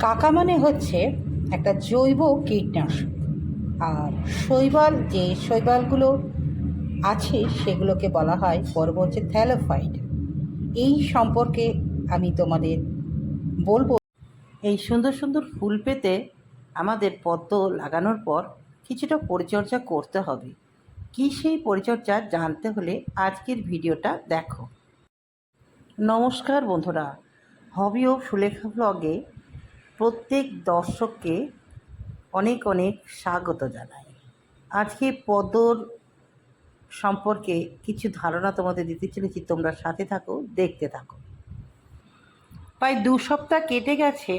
কাকা মানে হচ্ছে একটা জৈব কীটনাশক। আর শৈবাল, যে শৈবালগুলো আছে, সেগুলোকে বলা হয় পর্ব হচ্ছে থ্যালোফাইড এই সম্পর্কে আমি তোমাদের বলব। এই সুন্দর সুন্দর ফুল পেতে আমাদের পদ্ম লাগানোর পর কিছুটা পরিচর্যা করতে হবে। কী সেই পরিচর্যা জানতে হলে আজকের ভিডিওটা দেখো। নমস্কার বন্ধুরা হবি ও সুলেখা ব্লগে প্রত্যেক দর্শককে অনেক অনেক স্বাগত জানাই। আজকে পদর সম্পর্কে কিছু ধারণা তোমাদের দিতে চলেছি, তোমরা সাথে থাকো, দেখতে থাকো। প্রায় দু সপ্তাহ কেটে গেছে,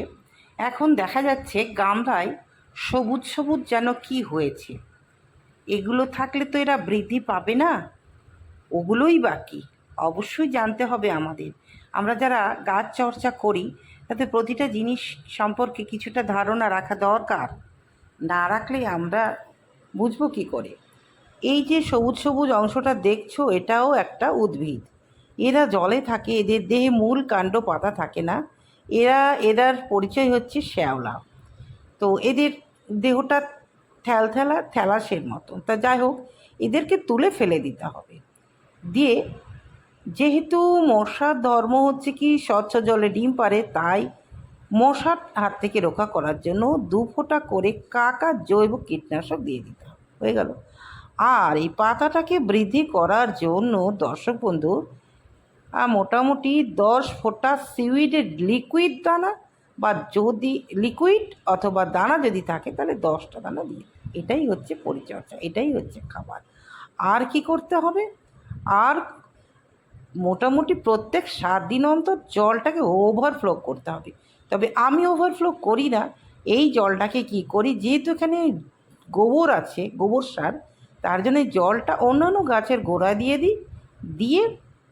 এখন দেখা যাচ্ছে গামলায় সবুজ সবুজ যেন কি হয়েছে। এগুলো থাকলে তো এরা বৃদ্ধি পাবে না? ওগুলোই বাকি, অবশ্যই জানতে হবে আমাদের। আমরা যারা গাছ চর্চা করি তাতে প্রতিটা জিনিস সম্পর্কে কিছুটা ধারণা রাখা দরকার। না রাখলে আমরা বুঝব কী করে? এই যে সবুজ সবুজ অংশটা দেখছ, এটাও একটা উদ্ভিদ। এরা জলে থাকে, এদের দেহে মূল কাণ্ড পাতা থাকে না। এরা এরার পরিচয় হচ্ছে শ্যাওলা। তো এদের দেহটা থ্যালথ্যালা থ্যালাসের মতো তা যাই হোক, এদেরকে তুলে ফেলে দিতে হবে। দিয়ে যেহেতু মশার ধর্ম হচ্ছে কি, স্বচ্ছ জলে ডিম পারে তাই মশার হাত থেকে রক্ষা করার জন্য দু ফোঁটা করে কাকা জৈব কীটনাশক দিয়ে দিতে হয়ে গেল। আর এই পাতাটাকে বৃদ্ধি করার জন্য দর্শক বন্ধু মোটামুটি দশ ফোঁটা সিউইডের লিকুইড দানা বা যদি লিকুইড অথবা দানা যদি থাকে, তাহলে দশটা দানা দিয়ে এটাই হচ্ছে পরিচর্যা, এটাই হচ্ছে খাবার। আর কি করতে হবে? আর মোটামুটি প্রত্যেক সাত দিন অন্তর জলটাকে ওভারফ্লো করতে হবে। তবে আমি ওভারফ্লো করি না, এই জলটাকে কি করি? যেহেতু এখানে গোবর আছে, গোবর সার, তার জন্য জলটা অন্যান্য গাছের গোড়া দিয়ে দিই, দিয়ে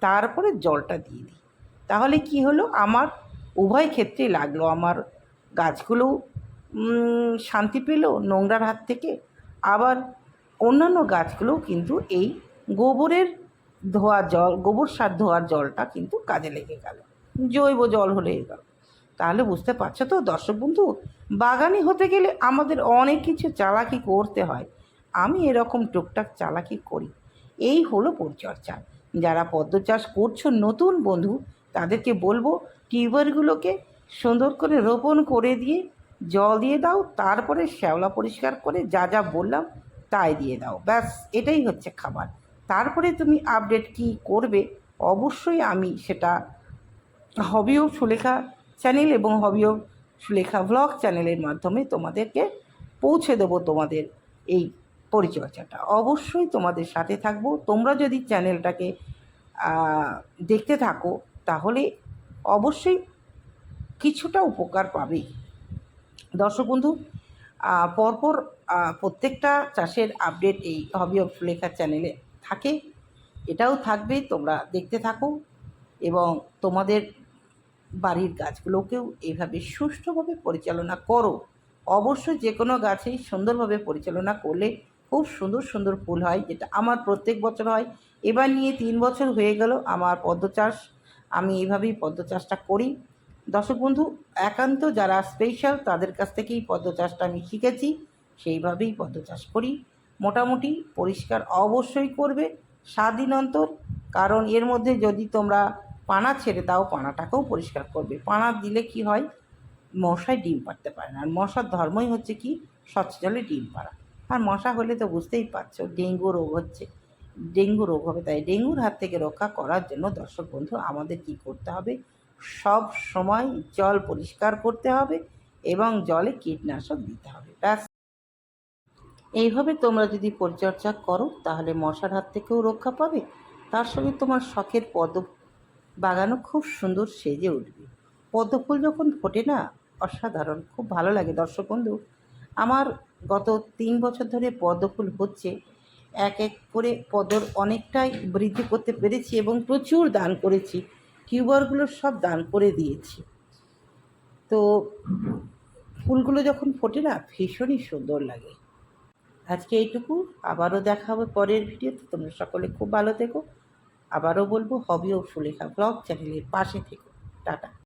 তারপরে জলটা দিয়ে দিই। তাহলে কি হলো? আমার উভয় ক্ষেত্রে লাগল, আমার গাছগুলো শান্তি পেল নোংরার হাত থেকে। আবার অন্যান্য গাছগুলোও কিন্তু এই গোবরের ধোয়া জল, গোবর সার ধোয়ার জলটা কিন্তু কাজে লেগে গেল। জৈব জল হলে গেল। তাহলে বুঝতে পারছ তো দর্শক বন্ধু, বাগানি হতে গেলে আমাদের অনেক কিছু চালাকি করতে হয়। আমি এরকম টুকটাক চালাকি করি। এই হলো পরিচর্যা। যারা পদ্ম চাষ করছ নতুন বন্ধু, তাদেরকে বলব টিউবারগুলোকে সুন্দর করে রোপণ করে দিয়ে জল দিয়ে দাও, তারপরে শ্যাওলা পরিষ্কার করে যা যা বললাম তাই দিয়ে দাও। ব্যাস, এটাই হচ্ছে খাবার। তারপরে তুমি আপডেট কি করবে, অবশ্যই আমি সেটা হবিও সুলেখা চ্যানেল এবং হবিও সুলেখা ব্লগ চ্যানেলের মাধ্যমে তোমাদেরকে পৌঁছে দেবো তোমাদের এই পরিচর্যাটা। অবশ্যই তোমাদের সাথে থাকব। তোমরা যদি চ্যানেলটাকে দেখতে থাকো, তাহলে অবশ্যই কিছুটা উপকার পাবেই দর্শক বন্ধু পরপর প্রত্যেকটা চাষের আপডেট এই হবি অফ লেখা চ্যানেলে থাকে, এটাও থাকবে, তোমরা দেখতে থাকো এবং তোমাদের বাড়ির গাছগুলোকেও এইভাবে সুষ্ঠুভাবে পরিচালনা করো। অবশ্যই যে কোনো গাছেই সুন্দরভাবে পরিচালনা করলে খুব সুন্দর সুন্দর ফুল হয়, যেটা আমার প্রত্যেক বছর হয়। এবার নিয়ে তিন বছর হয়ে গেল আমার পদ্ম চাষ, আমি এইভাবেই পদ্ম চাষটা করি। দর্শক বন্ধু, একান্ত যারা স্পেশাল তাদের কাছ থেকেই পদ্ম চাষটা আমি শিখেছি, সেইভাবেই পদ্ম চাষ করি। মোটামুটি পরিষ্কার অবশ্যই করবে সাত দিন অন্তর। কারণ এর মধ্যে যদি তোমরা পানা ছেড়ে দাও, পানাটাকেও পরিষ্কার করবে। পানা দিলে কি হয়? মশায় ডিম পাড়তে পারে না। আর মশার ধর্মই হচ্ছে কি? স্বচ্ছ জলে ডিম পাড়া। আর মশা হলে তো বুঝতেই পারছ, ডেঙ্গু রোগ হচ্ছে। ডেঙ্গু রোগ হবে তাই ডেঙ্গুর হাত থেকে রক্ষা করার জন্য দর্শক বন্ধু, আমাদের কি করতে হবে? সব সময় জল পরিষ্কার করতে হবে এবং জলে কীটনাশক দিতে হবে। ব্যাস। এইভাবে তোমরা যদি পরিচর্যা করো, তাহলে মশার হাত থেকেও রক্ষা পাবে। তার সঙ্গে তোমার শখের পদ্ম বাগানও খুব সুন্দর সেজে উঠবে। পদ্মফুল যখন ফোটে না, অসাধারণ, খুব ভালো লাগে। দর্শক বন্ধু, আমার গত তিন বছর ধরে পদ্মফুল হচ্ছে। এক এক করে পদর অনেকটাই বৃদ্ধি করতে পেরেছি এবং প্রচুর দান করেছি। টিউবারগুলো সব দান করে দিয়েছি। তো ফুলগুলো যখন ফোটে না, ভীষণই সুন্দর লাগে। আজকে এইটুকু। আবারও দেখা হবে পরের ভিডিওতে তোমরা সকলে খুব ভালো থেকো। আবারও বলব হবিও ও সুলেখা ব্লগ চ্যানেলের পাশে থেকো। টাটা।